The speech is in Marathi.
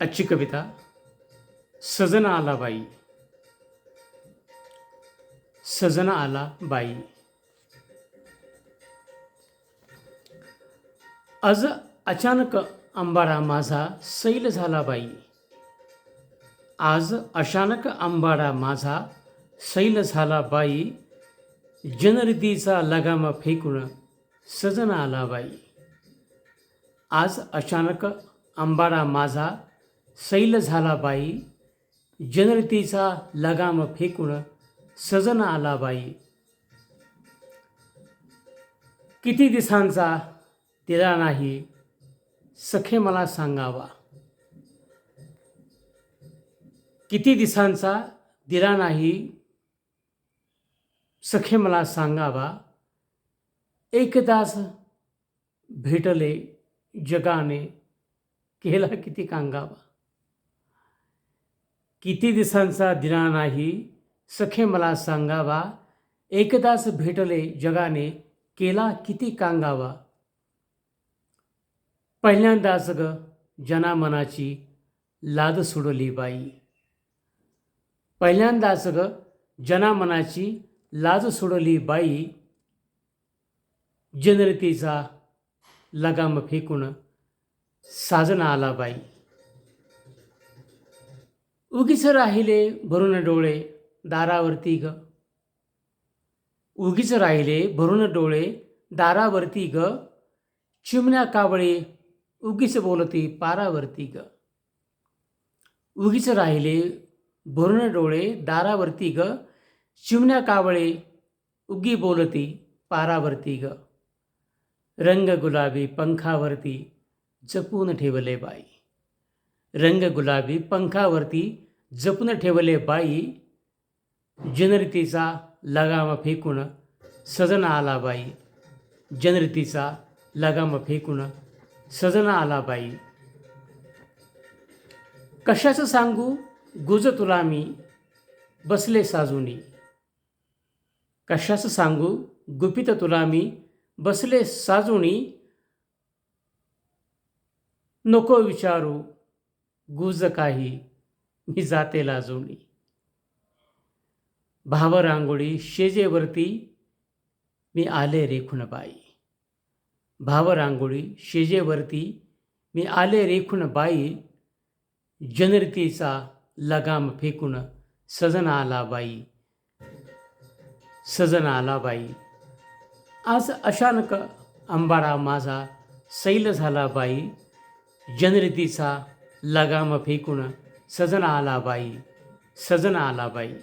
आजची कविता सजन आला बाई. सजन आला बाई. आज अचानक अंबारा माझा सैल झाला बाई. आज अचानक अंबारा माझा सैल झाला बाई. जनरितीचा लगाम फेकून सजन आला बाई. आज अचानक अंबारा माझा सैल झाला बाई जनरतीचा लगाम फेकून सजन आला बाई. किती दिसांचा तिला नाही सखे मला सांगावा. किती दिसांचा दिला नाही सखे मला सांगावा. एकदाच भेटले जगाने केला किती कांगावा. किती दिवसांचा दिला नाही? सखे मला सांगावा एकदाच भेटले जगाने केला किती कांगावा? पहिल्यांदाच ग जनामनाची लाद सोडली बाई. पहिल्यांदाच ग जनामनाची लाज सोडली बाई. जनरतीचा लगाम फेकून साजना आला बाई. उगीच राहिले भरून डोळे दारावरती ग. उगीच राहिले भरून डोळे दारावरती ग. चिमण्या कावळे उगीच बोलती पारावरती ग. उगीच राहिले भरून डोळे दारावरती ग. चिमण्या कावळे उगी बोलती पारावरती ग. रंग गुलाबी पंखावरती जपून ठेवले बाई. रंग गुलाबी पंखावरती जपून ठेवले बाई. जनरितीचा लगाम फेकून सजन आला बाई. जनरितीचा लगाम फेकून सजन आला बाई. कशाचं सांगू? गुज तुला मी. बसले साजुनी. कशाचं सांगू? गुपित तुला मी. बसले साजूनी. नको विचारू. गुज काही मी जाते लाजोणी भावरांगोळी शेजेवरती मी आले रेखुणबाई. भावरांगोळी शेजेवरती मी आले रेखून बाई जनरितीचा लगाम फेकून सजन आला बाई. सजन आला बाई. आज अचानक अंबाडा माझा सैल झाला बाई. जनरितीचा लगाम फेकून सजन आला बाई सजन आला बाई.